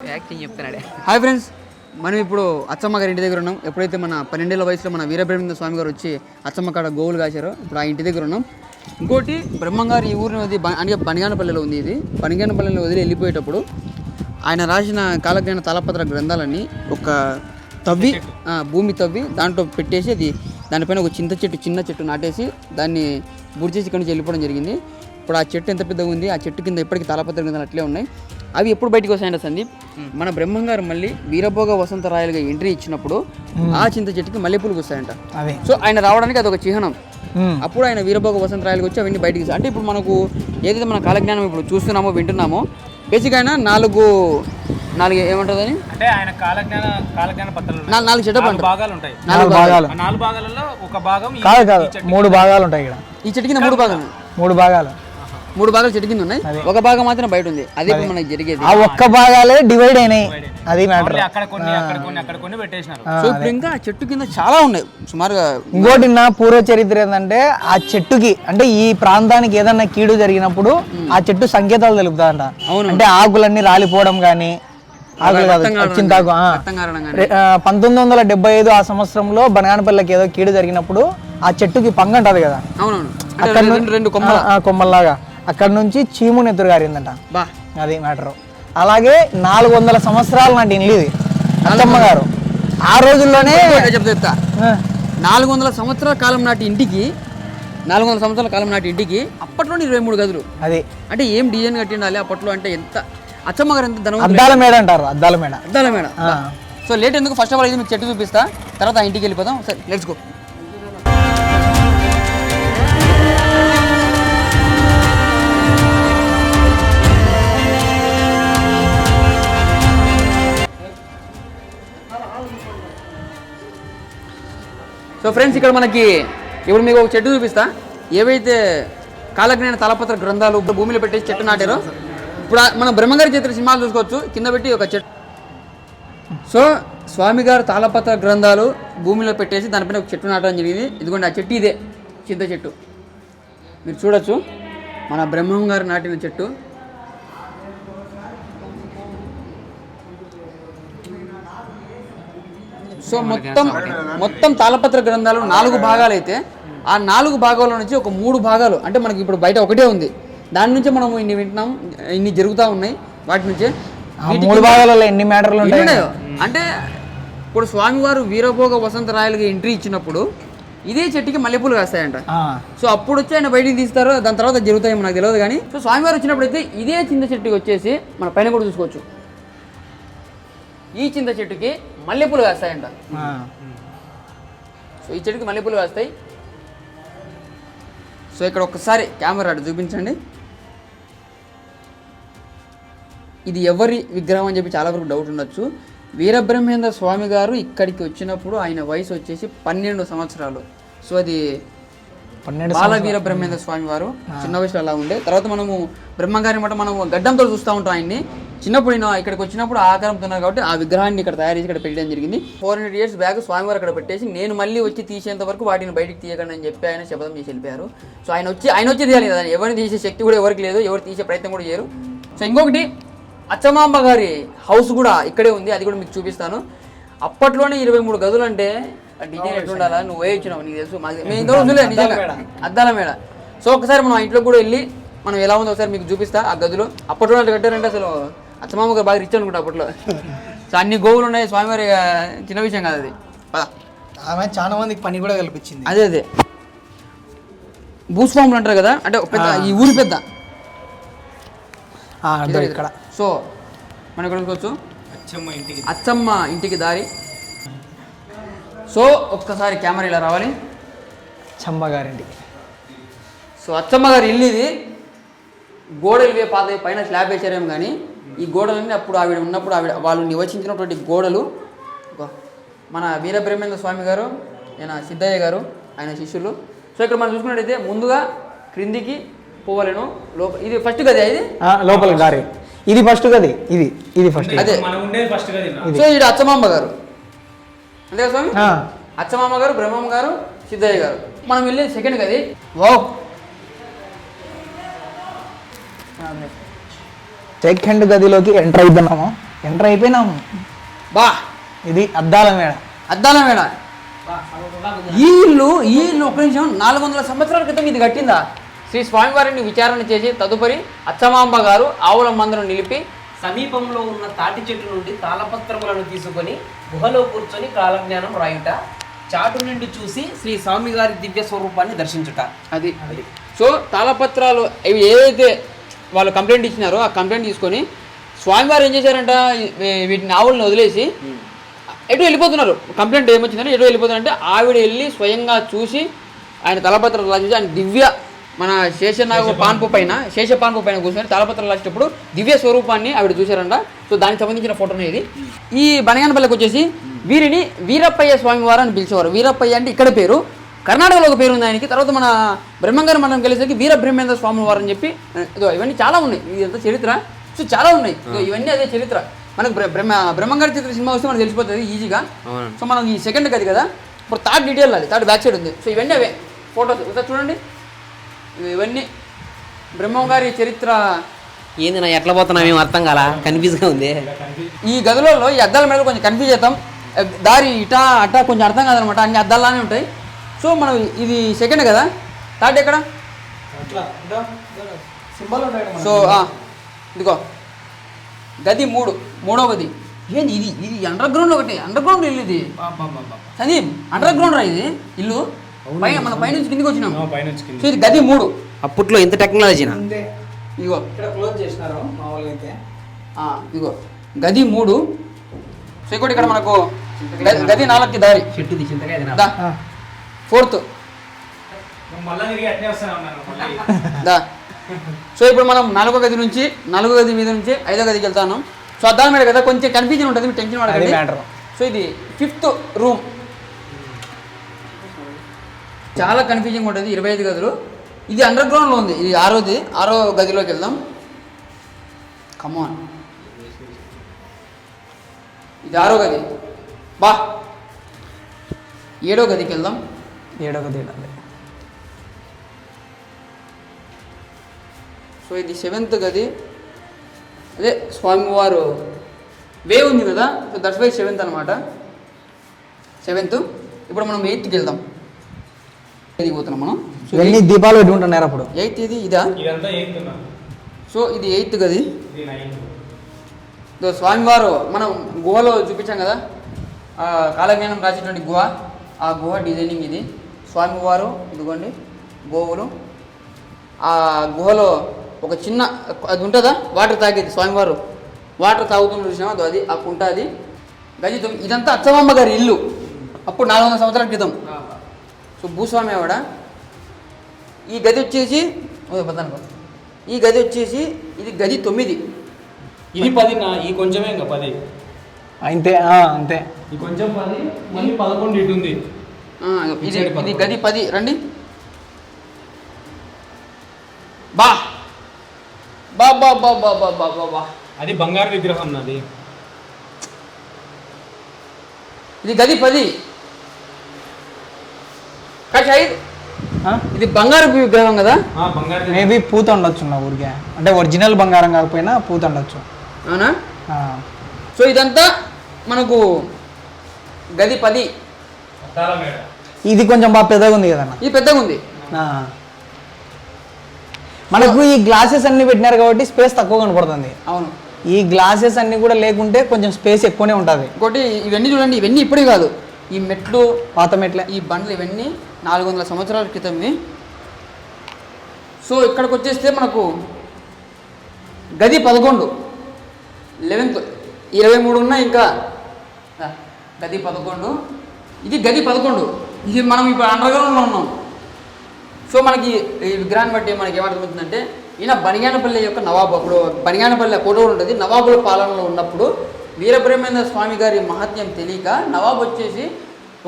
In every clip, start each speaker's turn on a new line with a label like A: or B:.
A: Acting చెప్తున్నాడే.
B: Hi friends మనం ఇప్పుడు అచ్చమ్మ గారి ఇంటి దగ్గర ఉన్నాం. ఎప్పుడైతే మన పన్నెండేళ్ళ వయసులో మన వీరబ్రహ్మేంద్ర స్వామి గారు వచ్చి అచ్చమ్మ కాడ గోవులు కాశారో ఇప్పుడు ఆ ఇంటి దగ్గర ఉన్నాం. ఇంకోటి బ్రహ్మంగారు ఈ ఊరిని వదిలి బ- అంటే బనిగానపల్లిలో ఉంది ఇది. బనిగానపల్లిలో వదిలి వెళ్ళిపోయేటప్పుడు ఆయన రాసిన కాలజ్ఞాన తలపత్ర గ్రంథాలన్నీ ఒక తవ్వి ఆ, భూమి తవ్వి దాంట్లో పెట్టేసి అది దానిపైన ఒక చింత చెట్టు చిన్న చెట్టు నాటేసి దాన్ని బుడి చేసి ఇక్కడి నుంచి వెళ్ళిపోవడం జరిగింది. ఇప్పుడు ఆ చెట్టు ఎంత పెద్దగా ఉంది ఆ చెట్టు కింద ఇప్పటికీ తాళపత్ర గ్రంథాలు అట్లే ఉన్నాయి. అవి ఎప్పుడు బయటకు వస్తాయంట సందీప్? మన బ్రహ్మంగారు మళ్ళీ వీరభోగ వసంత రాయలుగా ఎంట్రీ ఇచ్చినప్పుడు ఆ చింత చెట్టుకి మల్లెపూలు వస్తాయంట
C: అదే
B: సో ఆయన రావడానికి అదొక చిహ్నం. అప్పుడు ఆయన వీరభోగ వసంత రాయలుగా వచ్చి అవన్నీ బయటికి. అంటే ఇప్పుడు మనకు ఏదైతే మన కాలజ్ఞానం ఇప్పుడు చూస్తున్నామో వింటున్నామో బేసిక్ ఆయన నాలుగు నాలుగు ఏమంటుంది అని
D: అంటే ఆయన కాలజ్ఞాన కాలజ్ఞాన పత్రాలు.
B: నాలుగు అంటారు
D: భాగాలు ఉంటాయి.
C: నాలుగు భాగాలు.
D: ఆ నాలుగు భాగాలలో ఒక భాగం ఈ-
C: కాదు కాదు మూడు భాగాలు ఉంటాయి ఇక్కడ.
B: ఈ చెట్టు కింద మూడు భాగాలు.
C: మూడు భాగాలు.
B: మూడు భాగాలు చెట్టు కింద ఉన్నాయి. ఒక భాగం మాత్రం బయట ఉంది. అదే ఇప్పుడు మనకి జరిగేది.
C: ఆ ఒక్క భాగాలే డివైడ్ అయినాయి. అది మ్యాటర్.
D: అక్కడ కొన్ని అక్కడ కొన్ని అక్కడ కొన్ని పెట్టేసినారు.
B: సో ఇప్పుడు ఇంకా ఆ చెట్టు కింద చాలా ఉన్నాయి. సుమారుగా
C: ఇంకోటి నా పూర్వ చరిత్ర ఏంటంటే ఆ చెట్టుకి అంటే ఈ ప్రాంతానికి ఏదన్నా కీడు జరిగినప్పుడు ఆ చెట్టు సంకేతాలు తెలుపుతాదంట
B: అవును.
C: అంటే ఆకులన్నీ రాలిపోవడం కానీ ఆకులు కాదు చింతాకు పంతొమ్మిది వందల డెబ్బై ఐదు ఆ సంవత్సరంలో బనగానపల్లికి ఏదో కీడు జరిగినప్పుడు ఆ చెట్టుకి పంగ ఉంటది కదా
B: అంటే రెండు
C: ఆ, కొమ్మల్లాగా. అక్కడ నుంచి చీముని ఎదురు గారిందంట.
B: బా.
C: అది మ్యాటర్. అలాగే నాలుగు వందల సంవత్సరాల నాటి ఇల్లు ఇది. అత్తమ్మ గారు. ఆ రోజుల్లోనే
B: చెప్తా నాలుగు వందల సంవత్సరాల కాలం నాటి ఇంటికి నాలుగు వందల సంవత్సరాల కాలం నాటి ఇంటికి అప్పట్లోనే ఇరవై మూడు గదులు.
C: అది.
B: అంటే ఏం డిజైన్ కట్టి ఉండాలి అప్పట్లో అంటే ఎంత? అచ్చమ్మ గారు ఎంత ధనవంతులు
C: అద్దాల మేడ అంటారు అద్దాల మేడ.
B: అద్దాల మేడం. సో లేట్ ఎందుకు? ఫస్ట్ ఆఫ్ ఆల్ ఇది మీకు చెట్టు చూపిస్తా. తర్వాత ఆ ఇంటికి వెళ్ళిపోదాం. సరే లెట్స్ గో సో ఫ్రెండ్స్ ఇక్కడ మనకి ఇప్పుడు మీకు ఒక చెట్టు చూపిస్తా. ఏవైతే కాలజ్ఞాన తలపత్ర గ్రంథాలు భూమిలో పెట్టేసి చెట్టు నాటారో ఇప్పుడు మనం బ్రహ్మగారి చిత్ర సినిమాలు చూసుకోవచ్చు. కింద పెట్టి ఒక చెట్టు. సో స్వామి గారు తాళపత్ర గ్రంథాలు భూమిలో పెట్టేసి దానిపైన ఒక చెట్టు నాటడం జరిగింది. ఇదిగోండి ఆ చెట్టు ఇదే. చింత చెట్టు. మీరు చూడొచ్చు. మన బ్రహ్మం గారు నాటిన చెట్టు. సో మొత్తం మొత్తం తాళపత్ర గ్రంథాలు నాలుగు భాగాలు అయితే ఆ నాలుగు భాగాల నుంచి ఒక మూడు భాగాలు అంటే మనకి ఇప్పుడు బయట ఒకటే ఉంది. దాని నుంచి మనం ఇన్ని వింటున్నాం ఇన్ని జరుగుతూ ఉన్నాయి. వాటి నుంచే
C: మూడు భాగాలలో ఎన్ని మ్యాటర్లు
B: ఉన్నాయో? అంటే ఇప్పుడు స్వామివారు వీరభోగ వసంత రాయలుగా ఎంట్రీ ఇచ్చినప్పుడు ఇదే చెట్టుకి మల్లెపూలు కాస్తాయంట. సో అప్పుడు వచ్చి ఆయన బయటికి తీస్తారు దాని తర్వాత జరుగుతాయేమో నాకు తెలియదు కానీ సో స్వామివారు వచ్చినప్పుడు అయితే ఇదే చింత చెట్టుకి వచ్చేసి మన పైన కూడా చూసుకోవచ్చు. ఈ చింత చెట్టుకి మల్లెపూలు కాస్తాయంట.
C: ఆ.
B: సో ఈ చెట్టుకి మల్లెపూలు కాస్తాయి. సో ఇక్కడ ఒక్కసారి కెమెరా అటు చూపించండి. ఇది ఎవరి విగ్రహం అని చెప్పి చాలా వరకు డౌట్ ఉండొచ్చు. వీరబ్రహ్మేంద్ర స్వామి గారు ఇక్కడికి వచ్చినప్పుడు ఆయన వయసు వచ్చేసి పన్నెండు సంవత్సరాలు. సో అది
C: పన్నెండు
B: బాల వీరబ్రహ్మేంద్ర స్వామి వారు చిన్న వయసులో అలా ఉండే. తర్వాత మనము బ్రహ్మంగారి మాట మనం గడ్డంతో చూస్తూ ఉంటాం ఆయన్ని. చిన్నప్పుడు ఈయన ఇక్కడికి వచ్చినప్పుడు ఆ ఆకారంతో ఉన్నారు కాబట్టి ఆ విగ్రహాన్ని ఇక్కడ తయారు చేసి ఇక్కడ పెట్టడం జరిగింది. ఫోర్ హండ్రెడ్ ఇయర్స్ బ్యాక్ స్వామివారు అక్కడ పెట్టేసి నేను మళ్ళీ వచ్చి తీసేంత వరకు వాటిని బయటికి తీయకండి అని చెప్పి ఆయన శపథం చేసి వెళ్ళిపోయారు. సో ఆయన వచ్చి ఆయన వచ్చి తీయాలి కదా ఎవరిని తీసే శక్తి కూడా ఎవరికి లేదు ఎవరు తీసే ప్రయత్నం కూడా చేయరు. సో ఇంకొకటి అచ్చమాంబ గారి హౌస్ కూడా ఇక్కడే ఉంది అది కూడా మీకు చూపిస్తాను. అప్పట్లోనే ఇరవై మూడు గదులు అంటే డిజైన్ ఎట్లుండాలా నువ్వు వేయి వచ్చినావు నీకు తెలుసు. మేము ఇంతవరకు చూడలేదు నిజంగా. అద్దాల మేడ. సో ఒకసారి మనం ఆ ఇంట్లో కూడా వెళ్ళి మనం ఎలా ఉందో ఒకసారి మీకు చూపిస్తా ఆ గదిలో. అప్పట్లో అట్లా కట్టారంటే అసలు అచ్చమామ గారు బాగా రిచ్ అనుకుంటా అప్పట్లో. సో అన్ని గోవులు ఉన్నాయి స్వామివారి చిన్న విషయం కాదు అది. పద.
C: ఆమె చాలా మందికి పని కూడా కల్పించింది.
B: అదే అదే. భూస్వాములు అంటారు కదా అంటే ఒక పెద్ద ఈ ఊరి పెద్ద.
C: ఆ, అదో ఇక్కడ.
B: సో మనం ఇక్కడ చూసుకోవచ్చు
D: అచ్చమ్మ ఇంటికి.
B: అచ్చమ్మ ఇంటికి దారి. సో ఒక్కసారి కెమెరా ఇలా రావాలి.
C: చంబ గారింటికి
B: సో అచ్చమ్మ గారి ఇల్లు ఇది. గోడలు ఇవే పాత పైన స్లాబ్ వేసారేమో కానీ. ఈ గోడలన్నీ అప్పుడు ఆవిడ ఉన్నప్పుడు ఆవిడ వాళ్ళు నివసించినటువంటి గోడలు మన వీరబ్రహ్మేంద్ర స్వామి గారు ఆయన సిద్ధయ్య గారు ఆయన శిష్యులు. సో ఇక్కడ మనం చూసుకున్నట్టయితే ముందుగా క్రిందికి పోవలేను లోప ఇది ఫస్ట్ గది ఇది?
C: ఆ, లోపల దారి ఇది ఫస్ట్ గది ఇది ఇది ఫస్ట్
B: అదే.
D: మనం ఉండేది ఫస్ట్గా తిన్నా
B: సో ఇది అచ్చమాంబ గారు. అంతే కదా స్వామి?
C: ఆ,
B: అచ్చమామ గారు బ్రహ్మమ్మ గారు సిద్ధయ్య గారు. మనం వెళ్ళేది సెకండ్ గది. వావ్.
C: సెకండ్ గదిలోకి ఎంటర్ అవుతున్నాము ఎంటర్ అయిపోయినాము.
B: బా.
C: ఇది అద్దాల మేడ.
B: అద్దాల మేడ. ఈ ఇల్లు ఈ ఇల్లు ఒక నిమిషం నాలుగు వందల సంవత్సరాల క్రితం ఇది కట్టిందా? శ్రీ స్వామివారిని విచారణ చేసి తదుపరి అచ్చమాంబ గారు ఆవుల మందను నిలిపి
A: సమీపంలో ఉన్న తాటి చెట్టు నుండి తాళపత్రములను తీసుకొని గుహలో కూర్చొని కాలజ్ఞానం రాయుట చాటు నుండి చూసి శ్రీ స్వామి గారి దివ్య స్వరూపాన్ని దర్శించుట.
B: అది. సో తాళపత్రాలు ఇవి ఏదైతే వాళ్ళు కంప్లైంట్ ఇచ్చినారో ఆ కంప్లైంట్ తీసుకొని స్వామివారు ఏం చేశారంట వీటిని ఆవులను వదిలేసి ఎటు వెళ్ళిపోతున్నారు? కంప్లైంట్ ఏమొచ్చిందంటే ఎటు వెళ్ళిపోతున్నారంటే ఆవిడ వెళ్ళి స్వయంగా చూసి ఆయన తలపత్రాలు రాసి ఆయన దివ్య మన శేషనాగ పాన్పు పైన శేష పాన్పు పైన కూర్చొని తలపత్రాలు రాసేటప్పుడు దివ్య స్వరూపాన్ని ఆవిడ చూశారంట. సో దానికి సంబంధించిన ఫోటోనే ఇది ఈ బనగానపల్లికి వచ్చేసి వీరిని వీరప్పయ్య స్వామివారు అని పిలిచేవారు. వీరప్పయ్య అంటే ఇక్కడ పేరు. కర్ణాటకలో ఒక పేరు ఉంది ఆయనకి. తర్వాత మన బ్రహ్మంగారి మనం కలిసేసరికి వీర బ్రహ్మేంద్ర స్వామి వారు అని చెప్పి ఇవన్నీ చాలా ఉన్నాయి. ఇదంతా చరిత్ర? సో చాలా ఉన్నాయి. ఇదో ఇవన్నీ అదే చరిత్ర. మనకు బ్ర- బ్రహ్మ బ్రహ్మంగారి చిత్ర సినిమా వస్తే మనకు తెలిసిపోతుంది ఈజీగా. సో మనం ఈ సెకండ్ గది కదా ఇప్పుడు థర్డ్ డీటెయిల్ అది థర్డ్ బ్యాక్ సైడ్ ఉంది. సో ఇవన్నీ అవే. ఫోటోస్ ఒకసారి చూడండి. ఇవి- ఇవన్నీ. బ్రహ్మంగారి చరిత్ర.
A: ఏంది నా ఎట్లా పోతున్నా మేము అర్థం కాలా? కన్ఫ్యూజ్గా ఉంది.
B: ఈ గదులలో ఈ అద్దాల మీద కొంచెం కన్ఫ్యూజ్ అవుతాం. దారి ఇటా అటా కొంచెం అర్థం కాదనమాట. అన్ని అద్దాలానే ఉంటాయి. సో మనం ఇది సెకండ్ కదా? థర్డ్ ఎక్కడ? సో ఆ, ఇదిగో. గది మూడు మూడో గది. ఏంది ఇది? ఇది అండర్ గ్రౌండ్ ఒకటి అండర్ గ్రౌండ్ ఇల్లు ఇది. సందీప్ అండర్ గ్రౌండ్ రా ఇది ఇల్లు? పైన మన పైనుంచి కిందికి వచ్చినాం.
D: పైన
B: సో ఇది గది మూడు.
A: అప్పట్లో ఇంత టెక్నాలజీనా
B: ఇదిగో.
C: ఇక్కడ క్లోజ్ చేసినారు మామూలుగా అయితే
B: ఆ, ఇదిగో. గది మూడు. సో ఇక్కడ మనకు గది- నాలుగుకి దారి.
A: చెట్టు
B: ఫోర్త్. దా. సో ఇప్పుడు మనం నాలుగో గది నుంచి నాలుగో గది మీద నుంచి ఐదో గదికి వెళ్తాను సో అద్దాల మీద కదా కొంచెం కన్ఫ్యూజన్ ఉంటుంది మీరు టెన్షన్ పడకండి. సో ఇది ఫిఫ్త్ రూమ్ చాలా కన్ఫ్యూజింగ్ ఉంటుంది ఇరవై ఐదు గదులు. ఇది అండర్ గ్రౌండ్లో ఉంది ఇది ఆరోది. ఆరో గదిలోకి వెళ్దాం. కమాన్ ఇది ఆరో గది. బా. ఏడో గదికి వెళ్దాం.
C: ఏడో గది ఈడ ఉంది.
B: సో ఇది సెవెంత్ గది. అదే స్వామివారు వే ఉంది కదా సో దట్స్ వై సెవెంత్ అనమాట సెవెంత్. ఇప్పుడు మనం ఎయిత్కి వెళ్దాం. ఇది పోతున్నాం మనం. సో
C: ఇవన్నీ దీపాలు పెట్టుకుంటున్నారు అప్పుడు.
B: ఎయిత్ ఇది ఇదా? సో ఇది ఎయిత్ గది.
D: ఇది నైన్
B: ఇదో స్వామివారు మనం గుహలో చూపించాం కదా ఆ కాలజ్ఞానం రాసినటువంటి గుహ. ఆ గుహ డిజైనింగ్ ఇది. స్వామివారు ఇదిగోండి గోవులు. ఆ గుహలో ఒక చిన్న అది ఉంటుందా? వాటర్ తాగేది స్వామివారు. వాటర్ తాగుతున్న చూసినా అది అది ఆ కుంట అది. గది తొమ్మిది ఇదంతా అచ్చమాంబ గారి ఇల్లు. అప్పుడు నాలుగు వందల సంవత్సరాల క్రితం. సో భూస్వామి ఆవిడ. ఈ గది వచ్చేసి. ఈ గది వచ్చేసి ఇది గది తొమ్మిది.
D: ఇది పది నా ఈ కొంచెమే ఇంకా పది.
C: అంతే ఆ, అంతే.
D: ఈ కొంచెం పది మళ్ళీ పదకొండు ఇటు ఉంది.
B: ఆ, ఇది ఇది గది పది రండి. బా. బా బా బా బా బా బా బా బా.
D: అది బంగారు విగ్రహం నాది
B: ఇది గది పది? ఇది బంగారు విగ్రహం కదా.
C: మేబీ పూత ఉండొచ్చు నా ఊరికే. అంటే ఒరిజినల్ బంగారం కాకపోయినా పూత ఉండొచ్చు.
B: అవునా?
C: ఆ.
B: సో ఇదంతా మనకు గది పది.
C: ఇది కొంచెం బాగా పెద్దగా ఉంది కదన్న?
B: ఇది పెద్దగా ఉంది.
C: మనకు ఈ గ్లాసెస్ అన్ని పెట్టినారు కాబట్టి స్పేస్ తక్కువ కనపడుతుంది.
B: అవును.
C: ఈ గ్లాసెస్ అన్ని కూడా లేకుంటే కొంచెం స్పేస్ ఎక్కువనే ఉంటుంది.
B: ఇంకోటి ఇవన్నీ చూడండి ఇవన్నీ ఇప్పుడే కాదు. ఈ మెట్లు
C: పాత మెట్లే.
B: ఈ బండ్లు ఇవన్నీ నాలుగు వందల సంవత్సరాల క్రితంవి సో ఇక్కడికి వచ్చేస్తే మనకు గది పదకొండు లెవెన్త్ ఇరవై మూడు ఉన్నాయి ఇంకా. గది పదకొండు. ఇది గది పదకొండు. ఇది మనం ఇప్పుడు అండర్ గ్రౌండ్లో ఉన్నాం. సో మనకి ఈ విగ్రహాన్ని బట్టి మనకి ఏమర్థమవుతుందంటే ఈయన బనియానపల్లి యొక్క నవాబు అప్పుడు బనియానపల్లి ఫోటో ఉంటుంది. నవాబుల పాలనలో ఉన్నప్పుడు వీరబ్రహ్మేంద్ర స్వామి గారి మహత్యం తెలియక నవాబు వచ్చేసి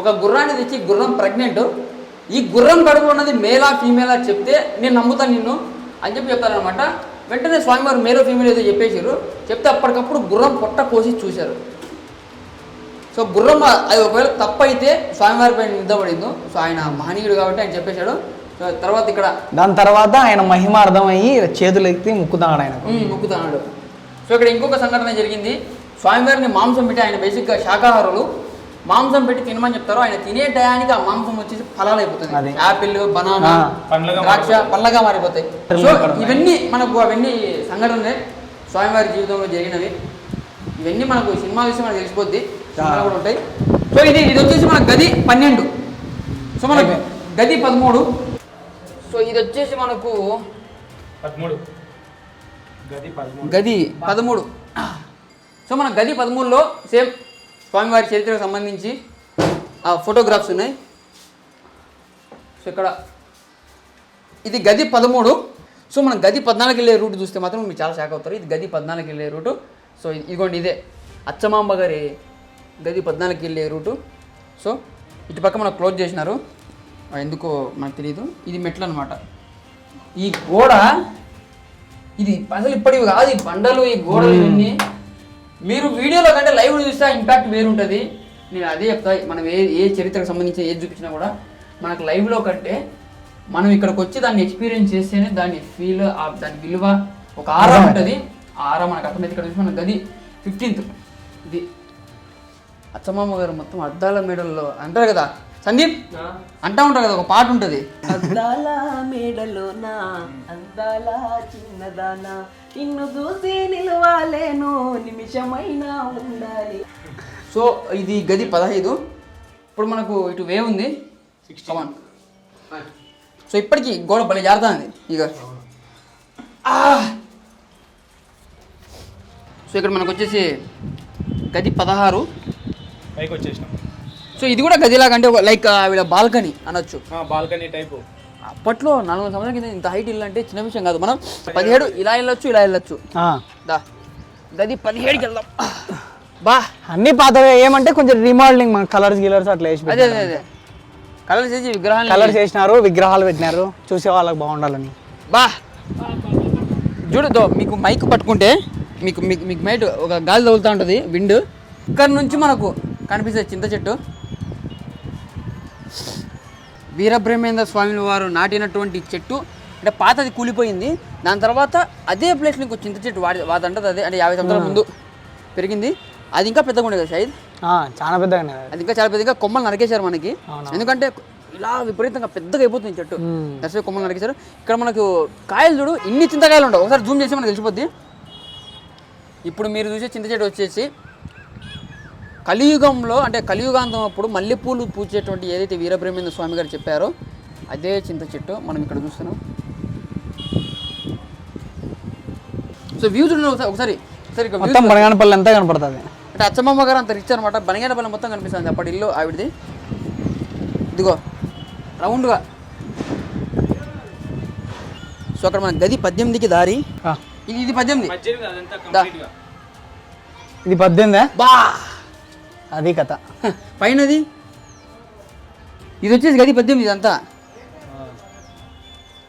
B: ఒక గుర్రాన్ని తెచ్చి గుర్రం ప్రెగ్నెంట్ ఈ గుర్రం కడుపు ఉన్నది మేలా ఫీమేలా చెప్తే నేను నమ్ముతాను నిన్ను అని చెప్పి చెప్తారనమాట వెంటనే స్వామివారు మేలో ఫీమేల్ ఏదో చెప్పేశారు. చెప్తే అప్పటికప్పుడు గుర్రం పొట్ట కోసి చూశారు. సో గుర్రం అది ఒకవేళ తప్పు అయితే స్వామివారి పైన నిందపడిందో సో ఆయన మహనీయుడు కాబట్టి ఆయన చెప్పేశాడు. సో తర్వాత ఇక్కడ
C: దాని తర్వాత ఆయన మహిమ అర్థమయ్యి చేతులు ఎత్తి ముక్కుతాడు ఆయన.
B: ఉమ్, మొక్కుతున్నాడు. సో ఇక్కడ ఇంకొక సంఘటన జరిగింది. స్వామివారిని మాంసం పెట్టి ఆయన బేసిక్గా శాకాహారులు. మాంసం పెట్టి తినమని చెప్తారు ఆయన తినే టయానికి ఆ మాంసం వచ్చేసి ఫలాలు. అయిపోతుంది యాపిల్ బనానా ద్రాక్ష పండ్లగా మారిపోతాయి. సో ఇవన్నీ మనకు అవన్నీ సంఘటనలే స్వామివారి జీవితంలో జరిగినవి. ఇవన్నీ మనకు సినిమా విషయం మనకు తెలిసిపోద్ది. కూడా ఉంటాయి. సో ఇది ఇది వచ్చేసి మన గది పన్నెండు. సో మన గది పదమూడు. సో ఇది వచ్చేసి మనకు
D: పదమూడు. గది పదమూడు.
B: గది పదమూడు. సో మన గది పదమూడులో సేమ్ స్వామివారి చరిత్రకు సంబంధించి ఆ ఫోటోగ్రాఫ్స్ ఉన్నాయి. సో ఇక్కడ ఇది గది పదమూడు. సో మనం గది పద్నాలుగు వెళ్ళే రూట్ చూస్తే మాత్రం మీరు చాలా షాక్ అవుతారు. ఇది గది పద్నాలుగు వెళ్ళే రూటు. సో ఇది- ఇదిగోండి ఇదే. అచ్చమాంబ గారి గది పద్నాలుగు వెళ్ళే రూటు. సో ఇటు పక్క మనకు క్లోజ్ చేసినారు. ఎందుకో మనకు తెలియదు ఇది మెట్లు అనమాట ఈ గోడ ఇది అసలు ఇప్పటివి కాదు ఈ బండలు ఈ గోడలు ఇవన్నీ. మీరు వీడియోలో కంటే లైవ్ చూస్తే ఇంపాక్ట్ వేరుంటుంది. నేను అదే చెప్తా మనం ఏ ఏ చరిత్రకు సంబంధించి ఏది చూపించినా కూడా మనకు లైవ్లో కంటే మనం ఇక్కడికి వచ్చి దాన్ని ఎక్స్పీరియన్స్ చేస్తేనే దాని ఫీల్ దాని విలువ ఒక ఆరా ఉంటుంది. ఆ ఆరా మనకు అర్థమైతే ఇక్కడ చూసి మన గది ఫిఫ్టీన్త్ ఇది అచ్చమ్మ గారు మొత్తం అద్దాల మేడల్లో అంటారు కదా? సందీప్ అంటా ఉంటారు కదా ఒక పాట ఉంటుంది.
A: అద్దాల మేడలోన? అందాల చిన్నదాన? నిన్ను చూసి నిలవాలేను నిమిషమైనా ఉండాలి.
B: సో ఇది గది పదహైదు. ఇప్పుడు మనకు ఇటు వే ఉంది. కమాన్ సో ఇప్పటికి గోడ భలే జారుతుంది ఇక ఆ! సో ఇక్కడ మనకు వచ్చేసి గది పదహారు.
D: పైకి వచ్చేసినాం.
B: సో ఇది కూడా గదిలాగా అంటే ఒక లైక్ వీళ్ళ బాల్కనీ అనొచ్చు.
D: Balcony type.
B: అప్పట్లో నాలుగు వందల సంవత్సరాల కింద ఇంత హైట్ ఇల్లు అంటే చిన్న విషయం కాదు. మనం పదిహేడు ఇలా వెళ్ళొచ్చు ఇలా వెళ్ళొచ్చు. దా. గది పదిహేడుకి వెళ్దాం. బా
C: అన్ని పాతవే. ఏమంటే కొంచెం రీమోడలింగ్ మన కలర్స్ గిలర్స్ అట్లా వేసి
B: అదే అదే అదే. కలర్ చేసి విగ్రహాలు
C: కలర్స్ వేసినారు విగ్రహాలు పెట్టినారు. చూసే వాళ్ళకి బాగుండాలని.
B: బా. చూడదు మీకు మైక్ పట్టుకుంటే మీకు మీకు మీకు మైట్ ఒక గాలి తగులుతూ ఉంటుంది విండ్. ఇక్కడ నుంచి మనకు కనిపిస్తుంది చింత చెట్టు. వీరబ్రహ్మేంద్ర స్వామి వారు నాటినటువంటి చెట్టు అంటే పాతది కూలిపోయింది. దాని తర్వాత అదే ప్లేస్లో ఇంకో చింత చెట్టు వాడి వాదంటది అదే అంటే యాభై సంవత్సరాల ముందు పెరిగింది. అది ఇంకా పెద్దగా ఉండేది కదా షాయిద్
C: చాలా పెద్దగా
B: అది. ఇంకా చాలా పెద్దగా కొమ్మలు నరికేశారు మనకి. ఎందుకంటే ఇలా విపరీతంగా పెద్దగా అయిపోతుంది చెట్టు. దర్శక కొమ్మలు నరికేశారు. ఇక్కడ మనకు కాయలు చూడు ఇన్ని చింతకాయలు ఉండవు. ఒకసారి జూమ్ చేసి మనకు తెలిసిపోద్ది. ఇప్పుడు మీరు చూసే చింత చెట్టు వచ్చేసి కలియుగంలో అంటే కలియుగాంతం అప్పుడు మల్లెపూలు పూచేటువంటి ఏదైతే వీరబ్రహ్మేంద్ర స్వామి గారు చెప్పారో అదే చింత చెట్టు మనం ఇక్కడ చూస్తున్నాం. సో వ్యూ చూడండి ఒకసారి.
C: మొత్తం బనగానపల్లి అంతా కనపడుతుంది.
B: అంటే అచ్చమ్మమ్మ గారు అంత రిచ్ అనమాట బనగానపల్లి మొత్తం కనిపిస్తుంది అప్పటి ఇల్లు ఆవిడది. ఇదిగో రౌండ్గా. సో అక్కడ మన గది పద్దెనిమిదికి దారి. ఇది ఇది పద్దెనిమిది.
C: ఇది పద్దెనిమిదే
B: బా!
C: అది కథ.
B: పైనది? ఇది వచ్చేసి గది పద్దెనిమిది ఇదంతా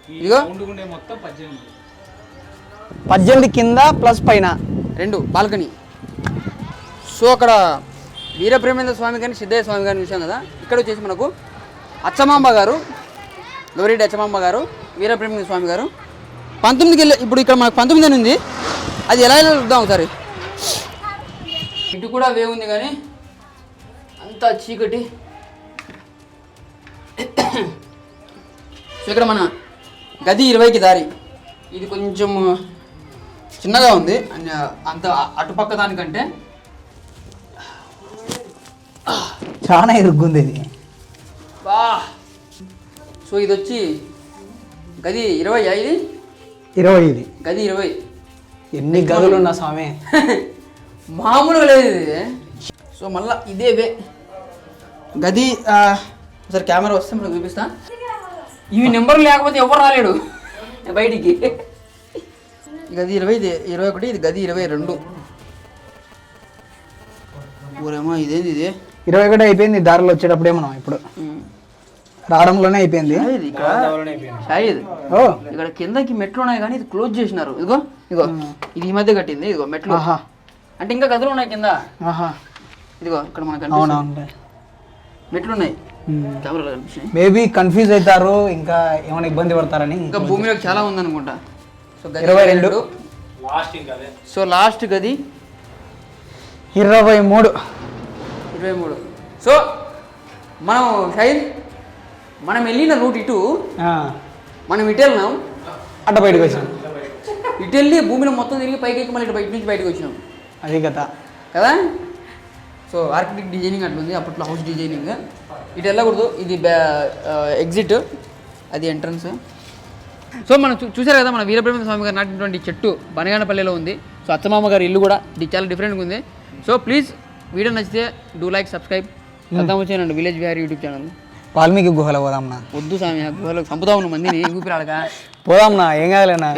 D: ఈ
B: ఇదిగో.
D: రౌండ్ ఉండే మొత్తం పద్దెనిమిది.
C: పద్దెనిమిది కింద ప్లస్ పైన.
B: రెండు బాల్కనీ. సో అక్కడ వీరబ్రహ్మేంద్ర స్వామి గారిని సిద్ధయ్య స్వామి గారిని చూసాం కదా? ఇక్కడ వచ్చేసి మనకు అచ్చమాంబ గారు గౌరెడ్డి అచ్చమాంబ గారు వీరబ్రహ్మేంద్ర స్వామి గారు. పంతొమ్మిదికి వెళ్ళి ఇప్పుడు ఇక్కడ మనకు పంతొమ్మిది అని ఉంది. అది ఎలా వెళ్ళాలో చూద్దాం ఒకసారి? ఇటు కూడా వే ఉంది కానీ అంతా చీకటి. సో ఇక్కడ మన గది ఇరవైకి దారి. ఇది కొంచెం చిన్నగా ఉంది. అంత అటుపక్క దానికంటే
C: చాలా ఇరుగ్గుంది ఇది.
B: బా. సో ఇది వచ్చి గది ఇరవై ఇది?
C: ఇరవై ఇది.
B: గది ఇరవై.
C: ఎన్ని గదులు ఉన్నా స్వామి.
B: మామూలుగా లేదు ఇది. సో మళ్ళా ఇదే వే. గది ఆ, ఒకసారి కెమెరా వస్తే మనకు చూపిస్తా. ఇవి నెంబర్ లేకపోతే ఎవరు రాలేడు. బయటికి. గది ఇరవై ఇది ఇరవై ఒకటి ఇది గది ఇరవై రెండు. ఊరేమో ఇదేంది ఇది?
C: ఇరవై ఒకటి అయిపోయింది దారిలో వచ్చేటప్పుడే మనం ఇప్పుడు. రావడంలోనే అయిపోయింది. ఓ.
B: ఇక్కడ కిందకి మెట్లు ఉన్నాయి కానీ ఇది క్లోజ్ చేసినారు. ఇదిగో ఇదిగో. ఇది ఈ మధ్య కట్టింది ఇదిగో మెట్లు. అంటే ఇంకా గదులు ఉన్నాయి కింద.
C: ఆహా.
B: ఇదిగో ఇక్కడ మనకు మెట్లు ఉన్నాయి కెమెరాలో కనిపిస్తున్నాయి.
C: మేబీ కన్ఫ్యూజ్ అవుతారు ఇంకా ఏమైనా ఇబ్బంది పడతారని
B: ఇంకా భూమిలో చాలా ఉందనుకుంటా. సో
C: ఇరవై రెండు.
B: సో లాస్ట్ గది
C: ఇరవై మూడు.
B: ఇరవై మూడు. సో మనం షైన్ మనం వెళ్ళిన రూట్ ఇటు మనం ఇటు వెళ్ళినాం
C: అట్ట బయటకు వచ్చాం
B: ఇటు వెళ్ళి భూమిని మొత్తం తిరిగి పైకి మళ్ళీ ఇటు బయట నుంచి బయటకు వచ్చినాం.
C: అది కథ.
B: కదా? సో ఆర్కిటెక్ట్ డిజైనింగ్ అట్లుంది అప్పట్లో హౌస్ డిజైనింగ్ ఇటు వెళ్ళకూడదు ఇది ఎగ్జిట్ అది ఎంట్రన్స్ సో మనం చూసారు కదా మన వీరబ్రహ్మ స్వామి గారు నాటినటువంటి చెట్టు బనగానపల్లిలో ఉంది. సో అత్తమామ గారి ఇల్లు కూడా ఇది చాలా డిఫరెంట్గా ఉంది. సో ప్లీజ్ వీడియో నచ్చితే డూ లైక్ సబ్స్క్రైబ్ అర్థం వచ్చానండి village Vihari YouTube channel
C: Valmiki గుహలో పోదాంనా?
B: వద్దు స్వామి గుహలో చంపుతా ఉన్న మందిని ఊపిరాడక?
C: పోదాంనా ఏం కాదులేనా?